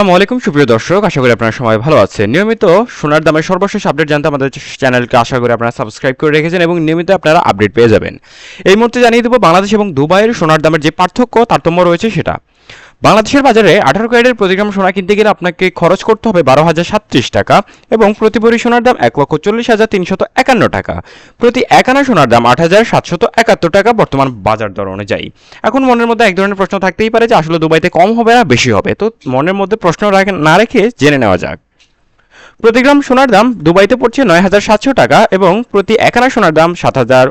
আসসালামু আলাইকুম, সুপ্রিয় দর্শক। আশা করি আপনারা সবাই ভালো আছেন। নিয়মিত সোনার দামের সর্বশেষ আপডেট জানতে আমাদের চ্যানেলকে আশা করি আপনারা সাবস্ক্রাইব করে রেখেছেন এবং নিয়মিত আপনারা আপডেট পেয়ে যাবেন। এই মুহূর্তে জানিয়ে দেবো, বাংলাদেশ এবং দুবাইয়ের সোনার দামের যে পার্থক্য, তারতম্য রয়েছে সেটা। বাংলাদেশের বাজারে আঠারো ক্যারেটের প্রতি গ্রাম সোনা কিনতে গেলে আপনাকে খরচ করতে হবে বারো হাজার সাতত্রিশ টাকা এবং প্রতি ভরি সোনার দাম এক লক্ষ চল্লিশ হাজার তিনশত একান্ন টাকা। প্রতি এক আনা সোনার দাম আট হাজার সাতশত একাত্তর টাকা বর্তমান বাজার দর অনুযায়ী। এখন মনের মধ্যে এক ধরনের প্রশ্ন থাকতেই পারে যে, আসলে দুবাইতে কম হবে না বেশি হবে? তো মনের মধ্যে প্রশ্ন না রেখে জেনে নেওয়া যাক। প্রতি গ্রাম সোনার দাম দুবাইতে পড়ছে নয় হাজার সাতশো টাকা এবং প্রতি একানা সোনার দাম সাত হাজার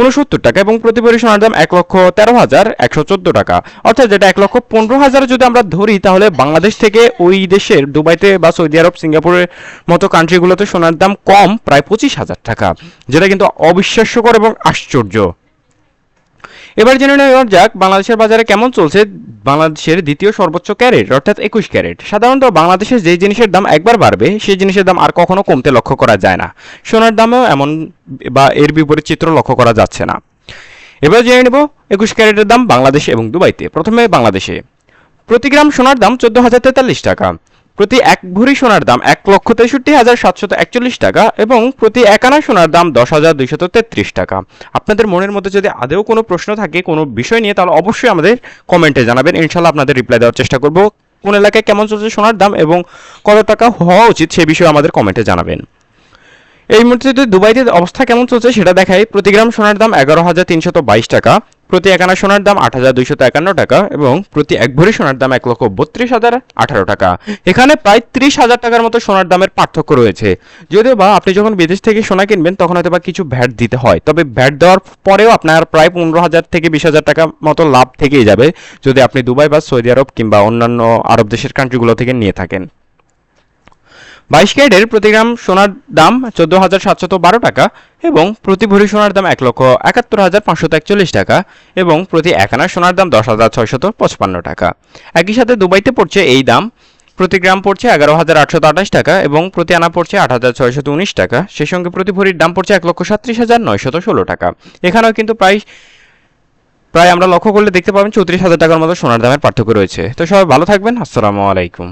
উনসত্তর টাকা এবং প্রতি ভরি সোনার দাম এক লক্ষ তেরো হাজার একশো চোদ্দ টাকা। অর্থাৎ যেটা এক লক্ষ পনেরো হাজার যদি আমরা ধরি, তাহলে বাংলাদেশ থেকে ওই দেশের, দুবাইতে বা সৌদি আরব, সিঙ্গাপুরের মতো কান্ট্রিগুলোতে সোনার দাম কম, প্রায় পঁচিশ হাজার টাকা, যেটা কিন্তু অবিশ্বাস্যকর এবং আশ্চর্য। এবার জেনে নেওয়া যাক, বাংলাদেশের বাজারে কেমন চলছে বাংলাদেশের দ্বিতীয় সর্বোচ্চ ক্যারেট, অর্থাৎ একুশ ক্যারেট। সাধারণত বাংলাদেশে যে জিনিসের দাম একবার বাড়বে, সেই জিনিসের দাম আর কখনো কমতে লক্ষ্য করা যায় না। সোনার দামেও এমন বা এর বিপরীত চিত্র লক্ষ্য করা যাচ্ছে না। এবার জেনে নেব একুশ ক্যারেটের দাম বাংলাদেশ এবং দুবাইতে। প্রথমে বাংলাদেশে। প্রতি গ্রাম সোনার দাম চোদ্দ হাজার তেতাল্লিশ টাকা। প্রতি এক ভরি সোনার দাম এক লক্ষ তেষট্টি হাজার সাতশত একচল্লিশ টাকা এবং প্রতি এক আনা সোনার দাম দশ হাজার দুইশত তেত্রিশ টাকা। আপনাদের মনের মধ্যে যদি আদেও কোনো প্রশ্ন থাকে, কোনো বিষয় নিয়ে, তাহলে অবশ্যই আমাদের কমেন্টে জানাবেন। ইনশাল্লাহ আপনাদের রিপ্লাই দেওয়ার চেষ্টা করব। কোন এলাকায় কেমন চলছে সোনার দাম এবং কত টাকা হওয়া উচিত, সে বিষয়ে আমাদের কমেন্টে জানাবেন। এই মুহূর্তে যদি দুবাইতে অবস্থা কেমন চলছে, সেটা দেখাই। প্রতি গ্রাম সোনার দাম এগারো হাজার তিনশত বাইশ টাকা। প্রতি একানা সোনার দাম আট হাজার দুইশত একান্ন টাকা এবং প্রতি এক ভরি সোনার দাম এক লক্ষ বত্রিশ হাজার আঠারো টাকা। এখানে প্রায় ত্রিশ হাজার টাকার মতো সোনার দামের পার্থক্য রয়েছে। যদিও বা আপনি যখন বিদেশ থেকে সোনা কিনবেন, তখন হয়তো বা কিছু ভ্যাট দিতে হয়। তবে ভ্যাট দেওয়ার পরেও আপনার প্রায় পনেরো হাজার থেকে বিশ হাজার টাকা মতো লাভ থেকেই যাবে যদি আপনি দুবাই বা সৌদি আরব কিংবা অন্যান্য আরব দেশের কান্ট্রিগুলো থেকে নিয়ে থাকেন। বাইশ ক্যারেটের প্রতি গ্রাম সোনার দাম চোদ্দ হাজার সাতশত বারো টাকা এবং প্রতি ভরি সোনার দাম এক লক্ষ একাত্তর হাজার পাঁচশত একচল্লিশ টাকা এবং প্রতি এক আনা সোনার দাম দশ হাজার ছয়শত পঁচপান্ন টাকা। একই সাথে দুবাইতে পড়ছে এই দাম। প্রতি গ্রাম পড়ছে এগারো হাজার আটশত আঠাশ টাকা এবং প্রতি আনা পড়ছে আট হাজার ছয়শত উনিশ টাকা। সেই সঙ্গে প্রতি ভরির দাম পড়ছে এক লক্ষ সাত্রিশ হাজার নয়শত ষোলো টাকা। এখানেও কিন্তু প্রায় প্রায় আমরা লক্ষ্য করলে দেখতে পাবেন চৌত্রিশ হাজার টাকার মতো সোনার দামের পার্থক্য রয়েছে। তো সবাই ভালো থাকবেন। আসসালামু আলাইকুম।